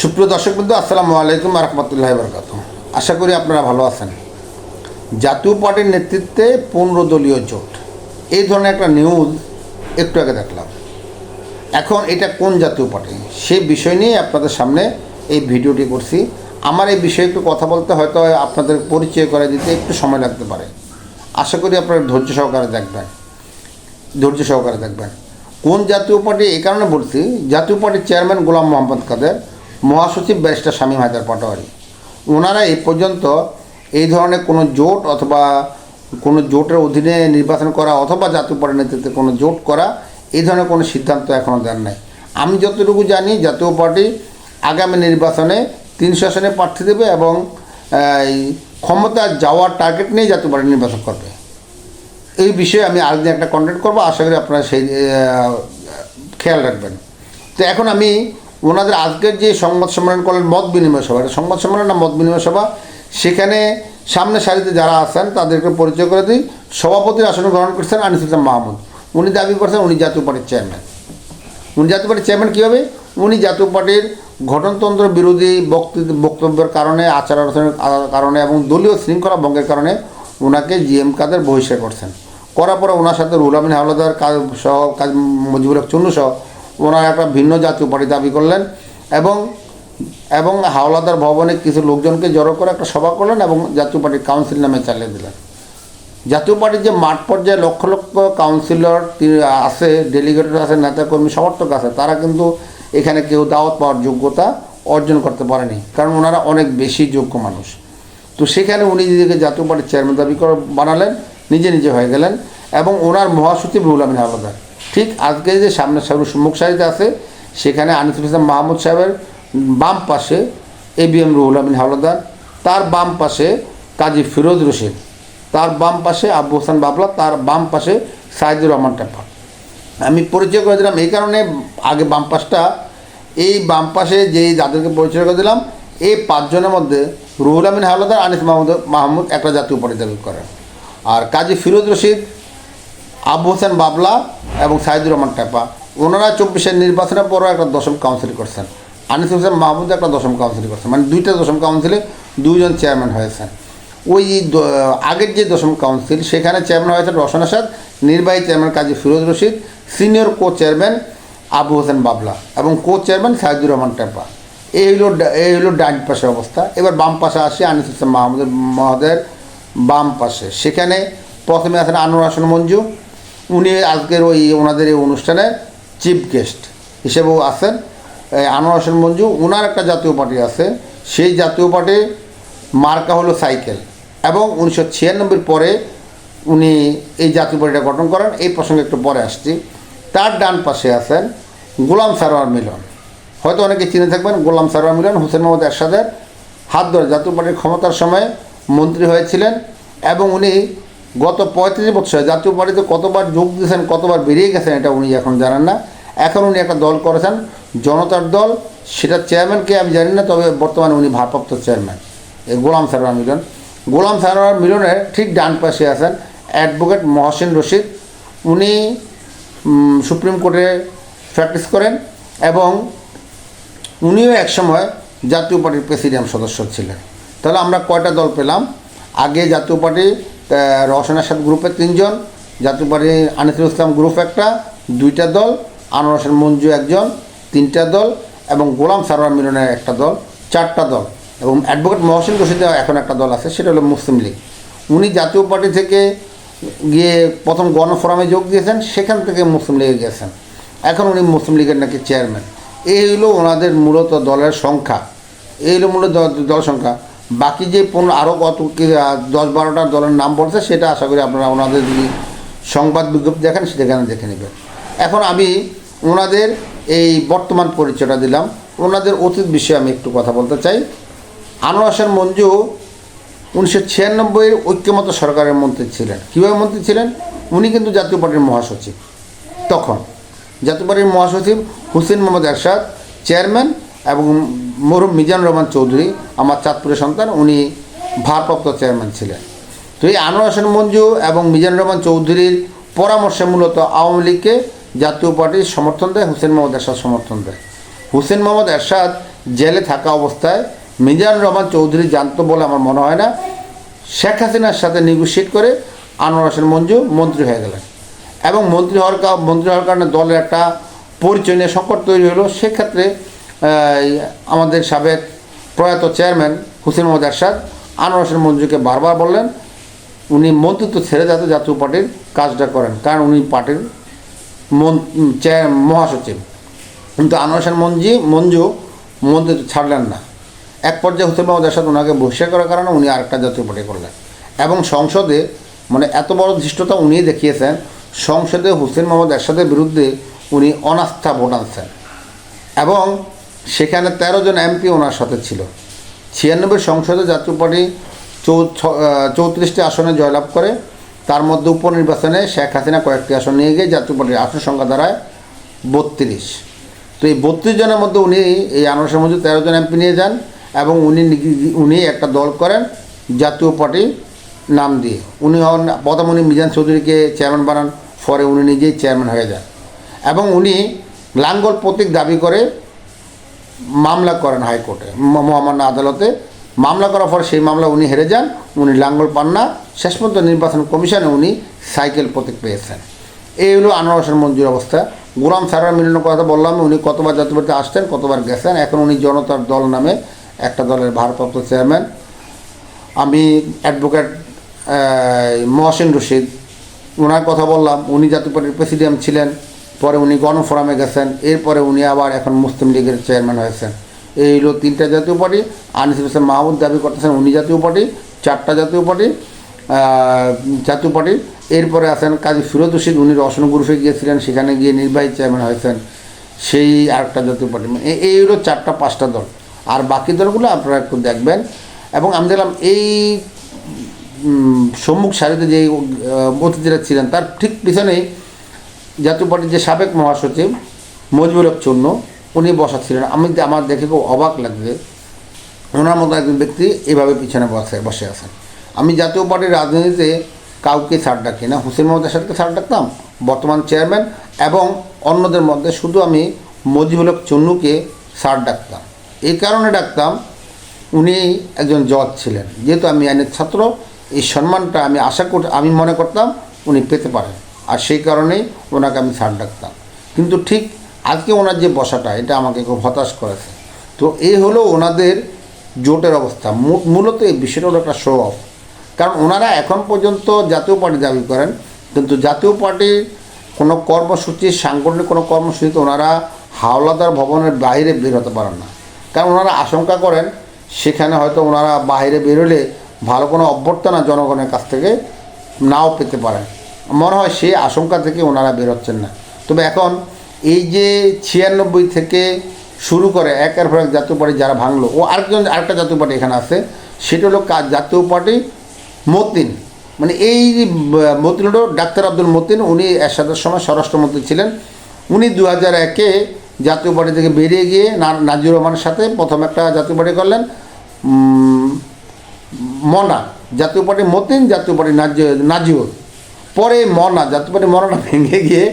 সুপ্রিয় দর্শক বন্ধু, আসসালামু আলাইকুম রহমতুল্লাহ বরকাত আশা করি আপনারা ভালো আছেন। জাতীয় পার্টির নেতৃত্বে পনেরো দলীয় জোট। এই ধরনের একটা নিউজ একটু আগে দেখলাম। এখন এটা কোন জাতীয় পার্টি? সেই বিষয় নিয়ে আপনাদের সামনে এই ভিডিওটি করছি। আমার এই বিষয়ে একটু কথা বলতে হয়তো আপনাদের পরিচয় করে দিতে একটু সময় লাগতে পারে। আশা করি আপনারা ধৈর্য সহকারে দেখবেন। ধৈর্য সহকারে দেখবেন। কোন জাতীয় পার্টি? এই কারণে বলছি, জাতীয় পার্টির চেয়ারম্যান গোলাম মোহাম্মদ কাদের মহাসচিব ব্যারিস্টার স্বামী হায়দার পাটোয়ারি। ওনারা এই পর্যন্ত এই ধরনের কোনো জোট অথবা কোনো জোটের অধীনে নির্বাচন করা অথবা জাতীয় পার্টির নেতৃত্বে কোনো জোট করা, এই ধরনের কোনো সিদ্ধান্ত এখনও দেন নাই। আমি যতটুকু জানি, জাতীয় পার্টি আগামী নির্বাচনে তিনশো আসনে প্রার্থী দেবে এবং ক্ষমতা যাওয়ার টার্গেট নিয়ে জাতীয় পার্টি নির্বাচন করবে। এই বিষয়ে আমি আরেকদিন একটা কন্টেন্ট করব। আশা করি আপনারা সেই খেয়াল রাখবেন। তো এখন আমি ওনাদের আজকের যে সংবাদ সম্মেলন করলেন মত বিনিময় সভা, এটা সংবাদ সম্মেলন না, মত বিনিময় সভা। সেখানে সামনে সারিতে যারা আছেন, তাদেরকে পরিচয় করে দিই। সভাপতির আসনে গ্রহণ করছেন আনিস ইসলাম মাহমুদ। উনি দাবি করছেন উনি জাতীয় পার্টির চেয়ারম্যান। উনি জাতীয় পার্টির চেয়ারম্যান কীভাবে? উনি জাতীয় পার্টির গঠনতন্ত্র বিরোধী বক্তব্য বক্তব্যের কারণে, আচার আচরণের কারণে এবং দলীয় শৃঙ্খলা ভঙ্গের কারণে ওনাকে জিএম কাদের বহিষ্কার করছেন। করার পরে ওনার সাথে রুল আমিন হাওলাদার কাজ সহ, কাজ মুজিবুল হক চুন্নু সহ ওনারা একটা ভিন্ন জাতীয় পার্টি দাবি করলেন এবং এবং হাওলাদার ভবনে কিছু লোকজনকে জড়ো করে একটা সভা করলেন এবং জাতীয় পার্টির কাউন্সিল নামে চালিয়ে দিলেন। জাতীয় পার্টির যে মাঠ পর্যায়ে লক্ষ লক্ষ কাউন্সিলর আছে, ডেলিগেটর আছে, নেতাকর্মী, সমর্থক আছে, তারা কিন্তু এখানে কেউ দাওয়াত পাওয়ার যোগ্যতা অর্জন করতে পারেনি, কারণ ওনারা অনেক বেশি যোগ্য মানুষ। তো সেখানে উনি নিজেকে জাতীয় পার্টির চেয়ারম্যান দাবি করে, বানালেন, নিজে নিজে হয়ে গেলেন এবং ওনার মহাসচিব রুহুল আমিন হাওলাদার। ঠিক আজকে যে সামনে সামনে সম্মুখ সারিতে আছে, সেখানে আনিসুল ইসলাম মাহমুদ সাহেবের বাম পাশে A B M Ruhul Amin Howlader, তার বাম পাশে কাজী ফিরোজ রশিদ, তার বাম পাশে আবু হোসেন বাবলা, তার বাম পাশে সাইদুর রহমান টেপা আমি পরিচয় করে দিলাম, এই কারণে আগে বাম পাশটা, এই বাম পাশে যেই যাদেরকে পরিচয় করে দিলাম, এই পাঁচজনের মধ্যে রুহুল আমিন হাওলাদার, আনিস মাহমুদ মাহমুদ একটা জাতীয় পরিচালক করেন। আর কাজী ফিরোজ রশিদ আবু হোসেন বাবলা এবং সাইদুর রহমান টেপা। ওনারা চব্বিশের নির্বাচনের পরও একটা দশম কাউন্সিল করছেন। আনিস হোসেন মাহমুদ একটা দশম কাউন্সিল করছেন। মানে দুইটা দশম কাউন্সিলে দুইজন চেয়ারম্যান হয়েছেন। ওই আগের যে দশম কাউন্সিল সেখানে চেয়ারম্যান হয়েছেন রসন আসাদ, নির্বাহী chairman Kazi Firoz Rashid senior co chairman Abu Hossain Babla এবং কো চেয়ারম্যান সাইদুর রহমান টেপা। এই হলো এই হলো ডান পাশের অবস্থা। এবার বাম পাশে আসি আনিস হোসেন মাহমুদের মহোদয়ের বাম পাশে। সেখানে প্রথমে আছেন আনোয়ার হাসান মঞ্জু উনি আজকের ওই ওনাদের এই অনুষ্ঠানে চিফ গেস্ট হিসেবেও আছেন। আনোয়ার হোসেন মঞ্জু ওনার একটা জাতীয় পার্টি আছে। সেই জাতীয় পার্টির মার্কা হলো সাইকেল এবং উনিশশো ছিয়ানব্বইয়ের পরে উনি এই জাতীয় পার্টিটা গঠন করেন। এই প্রসঙ্গে একটু পরে আসছি। তার ডান পাশে আছেন গোলাম সারোয়ার মিলন। হয়তো অনেকে চিনে থাকবেন, গোলাম সারোয়ার মিলন হোসেন মোহাম্মদ এরশাদের হাত ধরে জাতীয় পার্টির ক্ষমতার সময় মন্ত্রী হয়েছিলেন এবং উনি গত পঁয়ত্রিশ বছরে জাতীয় পার্টিতে কতবার যোগ দিয়েছেন, কতবার বেরিয়ে গেছেন এটা উনি এখন জানেন না। এখন উনি একটা দল করেছেন, জনতার দল। সেটা চেয়ারম্যানকে আমি জানি না, তবে বর্তমানে উনি ভারপ্রাপ্ত চেয়ারম্যান এই গোলাম সারোয়ার মিলন। গোলাম সারোয়ার মিলনের ঠিক ডান পাশে আছেন অ্যাডভোকেট মহসিন রশিদ। উনি সুপ্রিম কোর্টে প্র্যাকটিস করেন এবং উনিও একসময় জাতীয় পার্টির প্রেসিডিয়াম সদস্য ছিলেন। তাহলে আমরা কয়টা দল পেলাম? আগে জাতীয় পার্টি রওশন আসাদ গ্রুপে তিনজন, জাতীয় পার্টি আনিসুল ইসলাম গ্রুপ একটা, দুইটা দল, আনোয়ার মঞ্জু একজন, তিনটা দল এবং গোলাম সারোয়ার মিলনের একটা দল, চারটা দল এবং অ্যাডভোকেট মহসিন রশিদের এখন একটা দল আছে, সেটা হলো মুসলিম লীগ। উনি জাতীয় পার্টি থেকে গিয়ে প্রথম গণফোরামে যোগ দিয়েছেন, সেখান থেকে মুসলিম লীগে গেছেন। এখন উনি মুসলিম লীগের নাকি চেয়ারম্যান এই হলো ওনাদের মূলত দলের সংখ্যা। এই হলো মূলত দল সংখ্যা। বাকি যে পনেরো আরও কত দশ বারোটা দলের নাম বলছে সেটা আশা করি আপনারা ওনাদের যদি সংবাদ বিজ্ঞপ্তি দেখেন সেখানে দেখে নেবেন। এখন আমি ওনাদের এই বর্তমান পরিচয়টা দিলাম। ওনাদের অতীত বিষয়ে আমি একটু কথা বলতে চাই। আনোয়ার হোসেন মঞ্জু উনিশশো ছিয়ানব্বইয়ের ঐক্যমত সরকারের মন্ত্রী ছিলেন। কীভাবে মন্ত্রী ছিলেন? উনি কিন্তু জাতীয় পার্টির মহাসচিব। তখন জাতীয় পার্টির মহাসচিব হুসেন মোহাম্মদ এরশাদ, চেয়ারম্যান এবং মরহুম মিজানুর রহমান চৌধুরী, আমার চাঁদপুরের সন্তান, উনি ভারপ্রাপ্ত চেয়ারম্যান ছিলেন। তো এই আনোয়ার হোসেন মঞ্জু এবং মিজানুর রহমান চৌধুরীর পরামর্শে মূলত আওয়ামী লীগকে জাতীয় পার্টির সমর্থন দেয়, হুসেন মোহাম্মদ এরশাদ সমর্থন দেয়। হুসেন মোহাম্মদ এরশাদ জেলে থাকা অবস্থায় মিজানুর রহমান চৌধুরী জানতো বলে আমার মনে হয় না। শেখ হাসিনার সাথে নেগোসিয়েট করে আনোয়ার হোসেন মঞ্জু মন্ত্রী হয়ে গেলেন। এবং মন্ত্রী হওয়ার মন্ত্রী হওয়ার কারণে দলের একটা পরিচয় নিয়ে সংকট তৈরি হলো। সেক্ষেত্রে আমাদের সাবেক প্রয়াত চেয়ারম্যান হুসেন মোহাম্মদ এরশাদ, আনোয়ার মঞ্জুকে বারবার বললেন, উনি মন্ত্রিত্ব ছেড়ে যাতে জাতীয় পার্টির কাজটা করেন, কারণ উনি পার্টির চেয়ার মহাসচিব। কিন্তু আনোয়ার মঞ্জি মঞ্জু মন্ত্রিত্ব ছাড়লেন না। এক পর্যায়ে হুসেন মোহাম্মদ এরশাদ ওনাকে বহিষ্কার করার কারণে উনি আরেকটা জাতীয় পার্টি করলেন। এবং সংসদে মানে এত বড় ধৃষ্টতা উনি দেখিয়েছেন, সংসদে হুসেন মোহাম্মদ এরশাদের বিরুদ্ধে উনি অনাস্থা ভোট আনছেন। এবং সেখানে তেরো জন এমপি ওনার সাথে ছিল। ছিয়ানব্বই সংসদে জাতীয় পার্টি চৌত্রিশটি আসনে জয়লাভ করে, তার মধ্যে উপনির্বাচনে শেখ হাসিনা কয়েকটি আসন নিয়ে গিয়ে জাতীয় পার্টির আসন সংখ্যা দাঁড়ায় বত্রিশ। তো এই বত্রিশ জনের মধ্যে উনি এই আনোয়ার মধ্যে তেরো জন এমপি নিয়ে যান এবং উনি উনি একটা দল করেন জাতীয় পার্টি নাম দিয়ে। উনি হন প্রথম উনি মিজান চৌধুরীকে চেয়ারম্যান বানান, পরে উনি নিজেই চেয়ারম্যান হয়ে যান। এবং উনি লাঙ্গল প্রতীক দাবি করে মামলা করেন হাইকোর্টে। মহামান্য আদালতে মামলা করার পর সেই মামলা উনি হেরে যান, উনি লাঙ্গল পান না। শেষ পর্যন্ত নির্বাচন কমিশনে উনি সাইকেল প্রতীক পেয়েছেন। এই হলো আনোয়ার হোসেন মঞ্জুর অবস্থা। গোলাম সারার মিলনের কথা বললাম, উনি কতবার জাতীয় আসতেন, কতবার গেছেন। এখন উনি জনতার দল নামে একটা দলের ভারপ্রাপ্ত চেয়ারম্যান। আমি অ্যাডভোকেট মহসিন রশিদ ওনার কথা বললাম। উনি জাতীয় পার্টির প্রেসিডেন্ট ছিলেন। পরে উনি গণফোরামে গেছেন, এরপরে উনি আবার এখন মুসলিম লীগের চেয়ারম্যান হয়েছেন। এই হলো তিনটা জাতীয় পার্টি আনিসুল হোসেন মাহমুদ দাবি করতেছেন উনি জাতীয় পার্টি, চারটা জাতীয় পার্টি জাতীয় পার্টি। এরপরে আছেন কাজী ফিরোজ রশিদ, উনি রসন গ্রুপে গিয়েছিলেন, সেখানে গিয়ে নির্বাহী চেয়ারম্যান হয়েছেন। সেই আরেকটা জাতীয় পার্টি। মানে এই হলো চারটা, পাঁচটা দল। আর বাকি দলগুলো আপনারা একটু দেখবেন। এবং আমি দেখলাম এই সম্মুখ সারিতে যে অতিথিরা ছিলেন, তার ঠিক পিছনেই জাতীয় পার্টির যে সাবেক মহাসচিব মজবুর হক চূর্ণ, উনি বসা ছিলেন। আমি আমার দেখে খুব অবাক লাগবে ওনার মতো একজন ব্যক্তি এভাবে পিছনে বসে বসে আছেন। আমি জাতীয় পার্টির রাজনীতিতে কাউকে ছাড় ডাকি না। হুসেন মোহাম্মদ এরশাদকে ছাড় ডাকতাম, বর্তমান চেয়ারম্যান, এবং অন্যদের মধ্যে শুধু আমি মজিবুল হক চন্নুকে ছাড় ডাকতাম। এই কারণে ডাকতাম উনি একজন জজ ছিলেন। যেহেতু আমি আইনের ছাত্র, এই সম্মানটা আমি আশা কর আমি মনে করতাম উনি পেতে পারেন। আর সেই কারণেই ওনাকে আমি ছাড় ডাকতাম। কিন্তু ঠিক আজকে ওনার যে বসাটা, এটা আমাকে খুব হতাশ করেছে। তো এই হলো ওনাদের জোটের অবস্থা। মূলত এই বিষয়টা হলো একটা শো অফ কারণ ওনারা এখন পর্যন্ত জাতীয় পার্টি দাবি করেন, কিন্তু জাতীয় পার্টির কোনো কর্মসূচি, সাংগঠনিক কোনো কর্মসূচিতে ওনারা হাওলাদার ভবনের বাইরে বের হতে পারেন না। কারণ ওনারা আশঙ্কা করেন, সেখানে হয়তো ওনারা বাইরে বেরোলে ভালো কোনো অভ্যর্থনা জনগণের কাছ থেকে নাও পেতে পারেন। মনে হয় সেই আশঙ্কা থেকে ওনারা বেরোচ্ছেন না। তবে এখন এই যে ছিয়ানব্বই থেকে শুরু করে একের পর এক জাতীয় পার্টি যারা ভাঙলো, ও আরেকজন, আরেকটা জাতীয় পার্টি এখানে আছে, সেটা হলো কাজ জাতীয় পার্টি? মতিন। মানে এই মতিন হলো ডাক্তার আব্দুল মতিন, উনি এরশাদের সময় স্বরাষ্ট্রমন্ত্রী ছিলেন। উনি দু হাজার একে জাতীয় পার্টি থেকে বেরিয়ে গিয়ে নাজির রহমানের সাথে প্রথম একটা জাতীয় পার্টি করলেন। মনা, জাতীয় পার্টি মতিন, জাতীয় পার্টি নাজি- নাজিউর পরে মনা জাতীয় মনাটা ভেঙে গিয়ে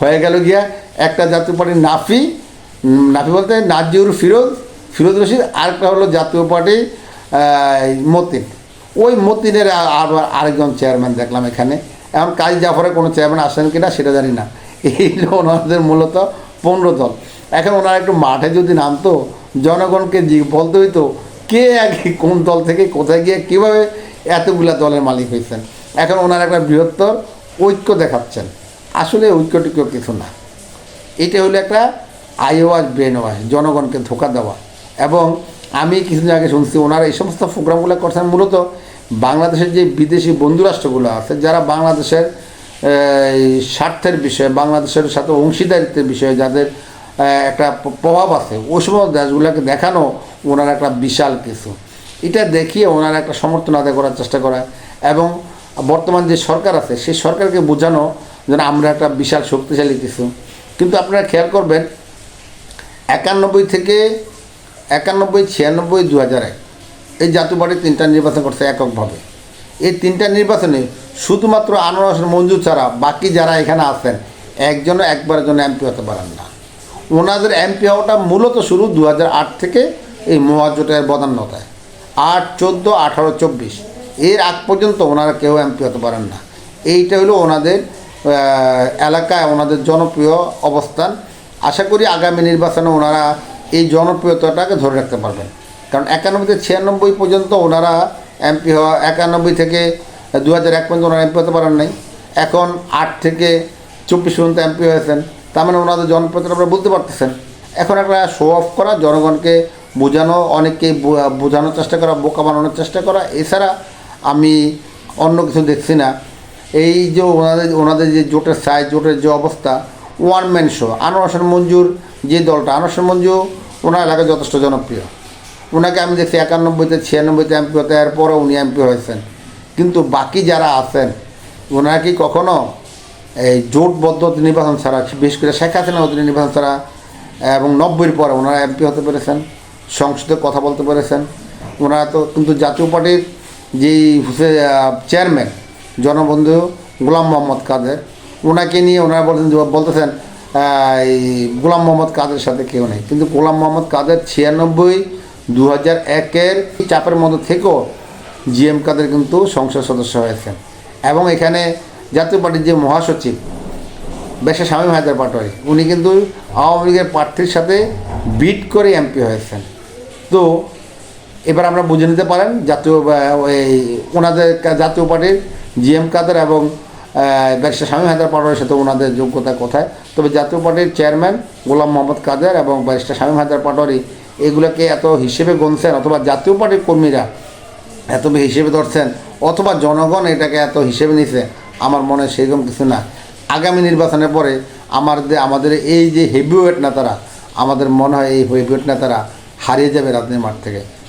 হয়ে গেল গিয়া একটা জাতীয় পার্টি নাফি নাফি বলতে নাজিউর ফিরোজ ফিরোজ রশিদ, আরেকটা হলো জাতীয় পার্টি মতিন। ওই মতিনের আবার আরেকজন চেয়ারম্যান দেখলাম এখানে। এখন কাজী জাফরের কোনো চেয়ারম্যান আসেন কিনা সেটা জানি না। এই ওনাদের মূলত পনেরো দল। এখন ওনারা একটু মাঠে যদি নামতো, জনগণকে বলতে হইতো, কে আগে কোন দল থেকে কোথায় গিয়ে কীভাবে এতগুলা দলের মালিক হয়েছেন এখন ওনারা একটা বৃহত্তর ঐক্য দেখাচ্ছেন। আসলে ঐক্যটিক্য কিছু না। এটা হলো একটা আই ওয়াশ ব্রেন ওয়াশ জনগণকে ধোকা দেওয়া। এবং আমি কিছুদিন আগে শুনছি ওনারা এই সমস্ত প্রোগ্রামগুলো করছেন মূলত বাংলাদেশের যে বিদেশি বন্ধুরাষ্ট্রগুলো আছে, যারা বাংলাদেশের স্বার্থের বিষয়ে, বাংলাদেশের সাথে অংশীদারিত্বের বিষয়ে যাদের একটা প্রভাব আছে, ওই সমস্ত দেশগুলোকে দেখানো ওনার একটা বিশাল কিছু। এটা দেখিয়ে ওনারা একটা সমর্থন আদায় করার চেষ্টা করে। এবং বর্তমান যে সরকার আছে, সেই সরকারকে বোঝানো যেন আমরা একটা বিশাল শক্তিশালী কিছু। কিন্তু আপনারা খেয়াল করবেন, একানব্বই থেকে একানব্বই, ছিয়ানব্বই দু হাজার এক এই জাতীয় পার্টি তিনটা নির্বাচন করছে এককভাবে। এই তিনটা নির্বাচনে শুধুমাত্র আনোয়ার হোসেন মঞ্জু ছাড়া বাকি যারা এখানে আছেন, একজনও একবারের জন্য এমপি হতে পারেন না। ওনাদের এমপি হওয়াটা মূলত শুরু দু হাজার আট থেকে এই মহাজোটের বদান্যতায়। আট, চোদ্দ, আঠারো, চব্বিশ। এর আগ পর্যন্ত ওনারা কেউ এমপি হতে পারেন না। এইটা হলো ওনাদের এলাকায় ওনাদের জনপ্রিয় অবস্থান। আশা করি আগামী নির্বাচনে ওনারা এই জনপ্রিয়তাটাকে ধরে রাখতে পারবেন। কারণ একানব্বই থেকে ছিয়ানব্বই পর্যন্ত ওনারা এমপি হওয়া, একানব্বই থেকে দু হাজার এক পর্যন্ত ওনারা এমপি হতে পারেন নাই। এখন আট থেকে চব্বিশ পর্যন্ত এমপি হয়েছেন। তার মানে ওনাদের জনপ্রিয়তা আপনারা বুঝতে পারতেছেন। এখন একটা শো অফ করা, জনগণকে বোঝানো অনেককে বোঝানোর চেষ্টা করা, বোকা বানানোর চেষ্টা করা, এছাড়া আমি অন্য কিছু দেখছি না। এই যে ওনাদের ওনাদের যে জোটের সাইজ জোটের যে অবস্থা ওয়ান ম্যান শো আনোয়ার মঞ্জুর যে দলটা, আনোয়ার মঞ্জু ওনার এলাকায় যথেষ্ট জনপ্রিয়। ওনাকে আমি দেখছি একানব্বইতে, ছিয়ানব্বইতে এমপি হতে এরপরে উনি এমপি হয়েছেন। কিন্তু বাকি যারা আছেন, ওনারা কি কখনো এই জোটবদ্ধ নির্বাচন ছাড়া, বিশেষ করে শেখ হাসিনা অধীনে নির্বাচন ছাড়া, এবং নব্বইয়ের পরে ওনারা এমপি হতে পেরেছেন, সংসদে কথা বলতে পেরেছেন। ওনারা তো কিন্তু জাতীয় পার্টির যেই চেয়ারম্যান জনবন্ধু গোলাম মোহাম্মদ কাদের ওনাকে নিয়ে ওনারা বলতেন যে- বলতেছেন এই গোলাম মোহাম্মদ কাদের সাথে কেউ নেই। কিন্তু গোলাম মোহাম্মদ কাদের ছিয়ানব্বই দু হাজার একের চাপের মধ্যে থেকেও জিএম কাদের কিন্তু সংসদ সদস্য হয়েছেন। এবং এখানে জাতীয় পার্টির যে মহাসচিব, বেশা স্বামী হায়দার পাটোয়ারি, উনি কিন্তু আওয়ামী লীগের প্রার্থীর সাথে বিট করে এমপি হয়েছেন। তো এবার আমরা বুঝে নিতে পারেন জাতীয় ওই ওনাদের জাতীয় পার্টির জিএম কাদের এবং ব্যারিস্টার স্বামী হায়দার পাটোয়ারির সাথে ওনাদের যোগ্যতা কোথায়? তবে জাতীয় পার্টির চেয়ারম্যান গোলাম মোহাম্মদ কাদের এবং ব্যারিস্টার স্বামী হায়দার পাটোয়ারি এগুলোকে এত হিসেবে গুনছেন অথবা জাতীয় পার্টির কর্মীরা এত হিসেবে ধরছেন অথবা জনগণ এটাকে এত হিসেবে নিছে, আমার মনে হয় সেরকম কিছু না। আগামী নির্বাচনের পরে আমাদের আমাদের এই যে হেভিওয়েট নেতারা, আমাদের মনে হয় এই হেভিওয়েট নেতারা হারিয়ে যাবে রাজনীতির মাঠ থেকে।